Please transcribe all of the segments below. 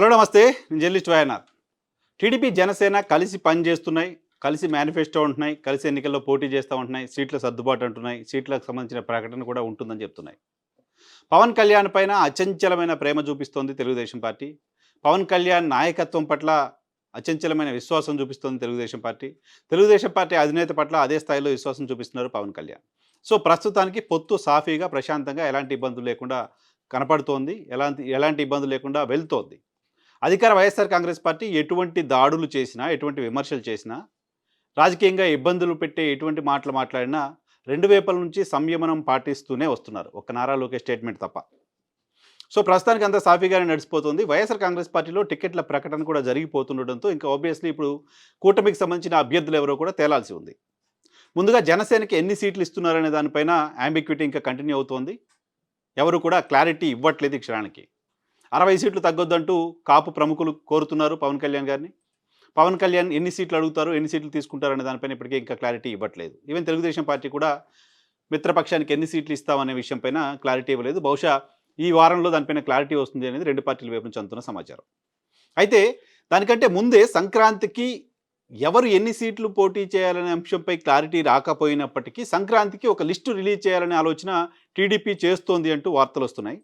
Hello నమస్తే. నేను journalist వాయనాథ్ TDP Janasena కలిసి పనిచేస్తున్నాయి కలిసి మేనిఫెస్టో ఉంటున్నాయి కలిసి ఎన్నికల్లో పోటీ చేస్తూ ఉంటున్నాయి సీట్ల సర్దుబాటు అంటున్నాయి సీట్లకు సంబంధించిన ప్రకటన కూడా ఉంటుందని చెప్తున్నాయి. పవన్ కళ్యాణ్ పైన అచంచలమైన ప్రేమ చూపిస్తోంది తెలుగుదేశం పార్టీ. పవన్ కళ్యాణ్ నాయకత్వం పట్ల అచంచలమైన విశ్వాసం చూపిస్తోంది తెలుగుదేశం పార్టీ. తెలుగుదేశం పార్టీ అధినేత పట్ల అదే స్థాయిలో విశ్వాసం చూపిస్తున్నారు పవన్ కళ్యాణ్. సో ప్రస్తుతానికి పొత్తు సాఫీగా ప్రశాంతంగా ఎలాంటి ఇబ్బందులు లేకుండా కనపడుతోంది. ఎలాంటి ఎలాంటి ఇబ్బందులు లేకుండా వెళ్తోంది. అధికార వైఎస్ఆర్ కాంగ్రెస్ పార్టీ ఎటువంటి దాడులు చేసినా ఎటువంటి విమర్శలు చేసినా రాజకీయంగా ఇబ్బందులు పెట్టే ఎటువంటి మాటలు మాట్లాడినా రెండు వైపుల నుంచి సంయమనం పాటిస్తూనే వస్తున్నారు. ఒక నారా లోకేష్ స్టేట్మెంట్ తప్ప. సో ప్రస్తుతానికి అంతా సాఫీగానే నడిచిపోతుంది. వైఎస్ఆర్ కాంగ్రెస్ పార్టీలో టికెట్ల ప్రకటన కూడా జరిగిపోతుండడంతో ఇంకా ఆబ్వియస్లీ ఇప్పుడు కూటమికి సంబంధించిన అభ్యర్థులు ఎవరో కూడా తేలాల్సి ఉంది. ముందుగా జనసేనకి ఎన్ని సీట్లు ఇస్తున్నారనే దానిపైన యాంబిక్విటీ ఇంకా కంటిన్యూ అవుతోంది. ఎవరు కూడా క్లారిటీ ఇవ్వట్లేదు ఈ క్షణానికి. అరవై సీట్లు తగ్గొద్దంటూ కాపు ప్రముఖులు కోరుతున్నారు పవన్ కళ్యాణ్ గారిని. పవన్ కళ్యాణ్ ఎన్ని సీట్లు అడుగుతారు ఎన్ని సీట్లు తీసుకుంటారు అనే దానిపైన ఇప్పటికే ఇంకా క్లారిటీ ఇవ్వట్లేదు. ఈవెన్ తెలుగుదేశం పార్టీ కూడా మిత్రపక్షానికి ఎన్ని సీట్లు ఇస్తామనే విషయం పైన క్లారిటీ ఇవ్వలేదు. బహుశా ఈ వారంలో దానిపైన క్లారిటీ వస్తుంది అనేది రెండు పార్టీల వైపు నుంచి అందుతున్న సమాచారం. అయితే దానికంటే ముందే సంక్రాంతికి ఎవరు ఎన్ని సీట్లు పోటీ చేయాలనే అంశంపై క్లారిటీ రాకపోయినప్పటికీ సంక్రాంతికి ఒక లిస్టు రిలీజ్ చేయాలనే ఆలోచన టీడీపీ చేస్తోంది అంటూ వార్తలు వస్తున్నాయి.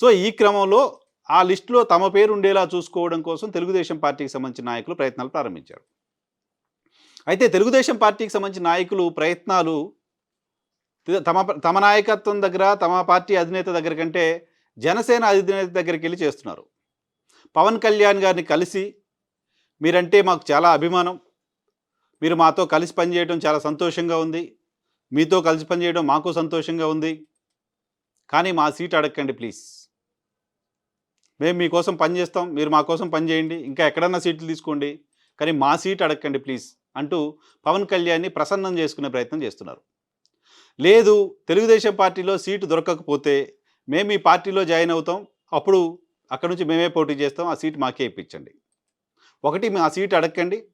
సో ఈ క్రమంలో ఆ లిస్టులో తమ పేరు ఉండేలా చూసుకోవడం కోసం తెలుగుదేశం పార్టీకి సంబంధించిన నాయకులు ప్రయత్నాలు ప్రారంభించారు. అయితే తెలుగుదేశం పార్టీకి సంబంధించిన నాయకులు ప్రయత్నాలు తమ తమ నాయకత్వం దగ్గర తమ పార్టీ అధినేత దగ్గర కంటే జనసేన అధినేత దగ్గరికి వెళ్ళి చేస్తున్నారు. పవన్ కళ్యాణ్ గారిని కలిసి మీరంటే మాకు చాలా అభిమానం. మీరు మాతో కలిసి పనిచేయడం చాలా సంతోషంగా ఉంది. మీతో కలిసి పనిచేయడం మాకు సంతోషంగా ఉంది. కానీ మా సీట్ అడగండి ప్లీజ్. మేము మీకోసం పని చేస్తాం మీరు మా కోసం పని చేయండి ఇంకా ఎక్కడన్నా సీట్లు తీసుకోండి కానీ మా సీట్ అడగండి ప్లీజ్ అంటూ పవన్ కళ్యాణ్ని ప్రసన్నం చేసుకునే ప్రయత్నం చేస్తున్నారు. లేదు తెలుగుదేశం పార్టీలో సీటు దొరకకపోతే మేము ఈ పార్టీలో జాయిన్ అవుతాం అప్పుడు అక్కడ నుంచి మేమే పోటీ చేస్తాం ఆ సీట్ మాకే ఇప్పించండి. ఒకటి మీ ఆ సీట్ అడగండి.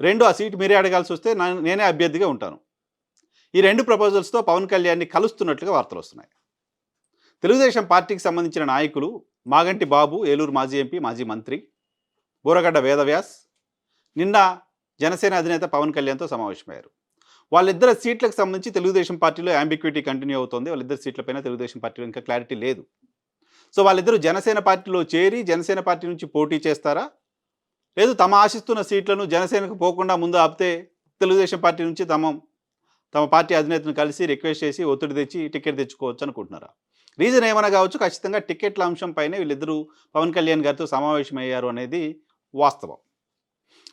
రెండు ఆ సీట్ మీరే అడగాల్సి వస్తే నేనే అభ్యర్థిగా ఉంటాను. ఈ రెండు ప్రపోజల్స్తో పవన్ కళ్యాణ్ని కలుస్తున్నట్లుగా వార్తలు వస్తున్నాయి. తెలుగుదేశం పార్టీకి సంబంధించిన నాయకులు మాగంటి బాబు ఏలూరు మాజీ ఎంపీ మాజీ మంత్రి బూరగడ్డ వేదవ్యాస్ నిన్న జనసేన అధినేత పవన్ కళ్యాణ్తో సమావేశమయ్యారు. వాళ్ళిద్దరు సీట్లకు సంబంధించి తెలుగుదేశం పార్టీలో యాంబిక్విటీ కంటిన్యూ అవుతోంది. వాళ్ళిద్దరు సీట్లపైన తెలుగుదేశం పార్టీలో ఇంకా క్లారిటీ లేదు. సో వాళ్ళిద్దరూ జనసేన పార్టీలో చేరి జనసేన పార్టీ నుంచి పోటీ చేస్తారా? లేదు తమ ఆశిస్తున్న సీట్లను జనసేనకు పోకుండా ముందు ఆపితే తెలుగుదేశం పార్టీ నుంచి తమ తమ పార్టీ అధినేతను కలిసి రిక్వెస్ట్ చేసి ఒత్తిడి తెచ్చి టికెట్ తెచ్చుకోవచ్చు అనుకుంటున్నారా? రీజన్ ఏమైనా కావచ్చు? ఖచ్చితంగా టికెట్ల అంశంపైనే వీళ్ళిద్దరూ పవన్ కళ్యాణ్ గారితో సమావేశమయ్యారు అనేది వాస్తవం.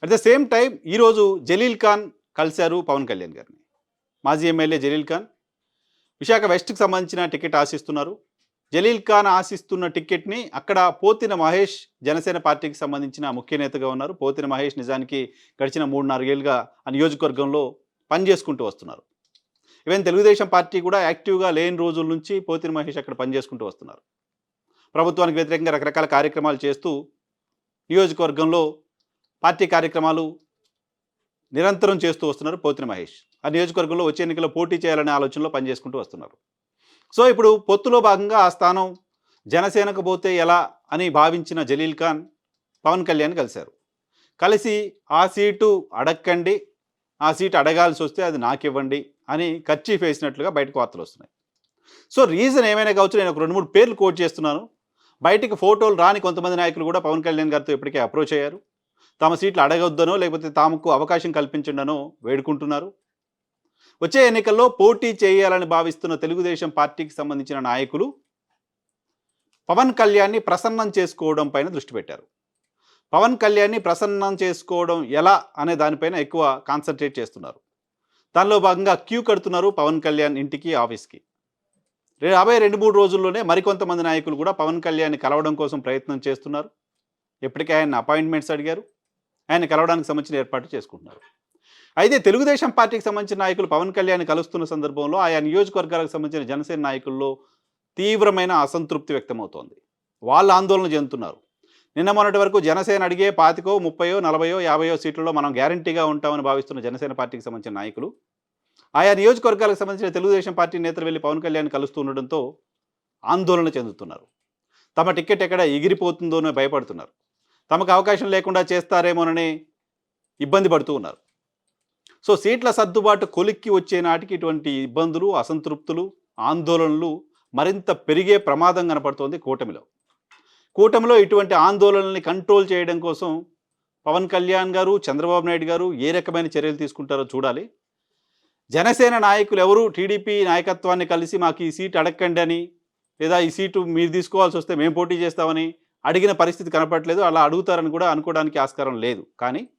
అట్ ద సేమ్ టైం ఈరోజు జలీల్ ఖాన్ కలిశారు పవన్ కళ్యాణ్ గారిని. మాజీ ఎమ్మెల్యే జలీల్ ఖాన్. విశాఖ వెస్ట్కి సంబంధించిన టికెట్ ఆశిస్తున్నారు. జలీల్ ఖాన్ ఆశిస్తున్న టికెట్ని అక్కడ పోతిన మహేష్ జనసేన పార్టీకి సంబంధించిన ముఖ్య నేతగా ఉన్నారు. పోతిన మహేష్ నిజానికి గడిచిన మూడు ఆ నియోజకవర్గంలో పనిచేసుకుంటూ వస్తున్నారు. ఈవెన్ తెలుగుదేశం పార్టీ కూడా యాక్టివ్గా లేని రోజుల నుంచి పోతిన మహేష్ అక్కడ పనిచేసుకుంటూ వస్తున్నారు. ప్రభుత్వానికి వ్యతిరేకంగా రకరకాల కార్యక్రమాలు చేస్తూ నియోజకవర్గంలో పార్టీ కార్యక్రమాలు నిరంతరం చేస్తూ వస్తున్నారు పోతిన మహేష్. ఆ నియోజకవర్గంలో వచ్చే ఎన్నికల్లో పోటీ చేయాలనే ఆలోచనలో పనిచేసుకుంటూ వస్తున్నారు. సో ఇప్పుడు పొత్తులో భాగంగా ఆ స్థానం జనసేనకు పోతే ఎలా అని భావించిన జలీల్ ఖాన్ పవన్ కళ్యాణ్ కలిశారు. కలిసి ఆ సీటు అడక్కండి ఆ సీటు అడగాల్సి వస్తే అది నాకివ్వండి అని ఖర్చీ వేసినట్లుగా బయటకు వార్తలు వస్తున్నాయి. సో రీజన్ ఏమైనా కావచ్చు? నేను ఒక రెండు మూడు పేర్లు కోట్ చేస్తున్నాను. బయటికి ఫోటోలు రాని కొంతమంది నాయకులు కూడా పవన్ కళ్యాణ్ గారితో ఇప్పటికే అప్రోచ్ అయ్యారు. తమ సీట్లు అడగొద్దనో లేకపోతే తాముకు అవకాశం కల్పించండనో వేడుకుంటున్నారు. వచ్చే ఎన్నికల్లో పోటీ చేయాలని భావిస్తున్న తెలుగుదేశం పార్టీకి సంబంధించిన నాయకులు పవన్ కళ్యాణ్ని ప్రసన్నం చేసుకోవడం పైన దృష్టి పెట్టారు. పవన్ కళ్యాణ్ని ప్రసన్నం చేసుకోవడం ఎలా అనే దానిపైన ఎక్కువ కాన్సన్ట్రేట్ చేస్తున్నారు. దానిలో భాగంగా క్యూ కడుతున్నారు పవన్ కళ్యాణ్ ఇంటికి ఆఫీస్కి. రాబోయే రెండు మూడు రోజుల్లోనే మరికొంతమంది నాయకులు కూడా పవన్ కళ్యాణ్ కలవడం కోసం ప్రయత్నం చేస్తున్నారు. ఎప్పటికే ఆయన అపాయింట్మెంట్స్ అడిగారు. ఆయన కలవడానికి సంబంధించిన ఏర్పాటు చేసుకుంటున్నారు. అయితే తెలుగుదేశం పార్టీకి సంబంధించిన నాయకులు పవన్ కళ్యాణ్ కలుస్తున్న సందర్భంలో ఆయా నియోజకవర్గాలకు సంబంధించిన జనసేన నాయకుల్లో తీవ్రమైన అసంతృప్తి వ్యక్తమవుతోంది. వాళ్ళు ఆందోళన చెందుతున్నారు నిన్న మొన్నటి వరకు జనసేన అడిగే పాతికో ముప్పయో నలభయో యాభయో సీట్లలో మనం గ్యారంటీగా ఉంటామని భావిస్తున్న జనసేన పార్టీకి సంబంధించిన నాయకులు ఆయా నియోజకవర్గాలకు సంబంధించిన తెలుగుదేశం పార్టీ నేతలు వెళ్ళి పవన్ కళ్యాణ్ కలుస్తూ ఉండడంతో ఆందోళన చెందుతున్నారు. తమ టికెట్ ఎక్కడ ఎగిరిపోతుందో అని భయపడుతున్నారు. తమకు అవకాశం లేకుండా చేస్తారేమోనని ఇబ్బంది పడుతూ ఉన్నారు. సో సీట్ల సర్దుబాటు కొలిక్కి వచ్చే నాటికి ఇటువంటి ఇబ్బందులు అసంతృప్తులు ఆందోళనలు మరింత పెరిగే ప్రమాదం కనపడుతోంది కూటమిలో. కూటమిలో ఇటువంటి ఆందోళనల్ని కంట్రోల్ చేయడం కోసం పవన్ కళ్యాణ్ గారు చంద్రబాబు నాయుడు గారు ఏ రకమైన చర్యలు తీసుకుంటారో చూడాలి. జనసేన నాయకులు ఎవరు? టీడీపీ నాయకత్వాన్ని కలిసి మాకు ఈ సీటు అడగండి అని లేదా ఈ సీటు మీరు తీసుకోవాల్సి వస్తే మేము పోటీ చేస్తామని అడిగిన పరిస్థితి కనపడలేదు అలా అడుగుతారని కూడా అనుకోవడానికి ఆస్కారం లేదు. కానీ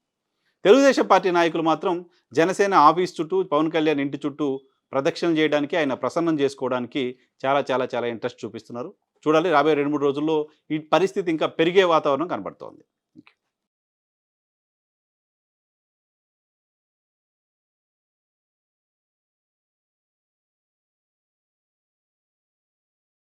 తెలుగుదేశం పార్టీ నాయకులు మాత్రం జనసేన ఆఫీస్ చుట్టూ పవన్ కళ్యాణ్ ఇంటి చుట్టూ ప్రదక్షిణ చేయడానికి ఆయన ప్రసన్నం చేసుకోవడానికి చాలా చాలా చాలా ఇంట్రెస్ట్ చూపిస్తున్నారు. చూడాలి రాబోయే రెండు మూడు రోజుల్లో ఈ పరిస్థితి ఇంకా పెరిగే వాతావరణం కనబడుతోంది.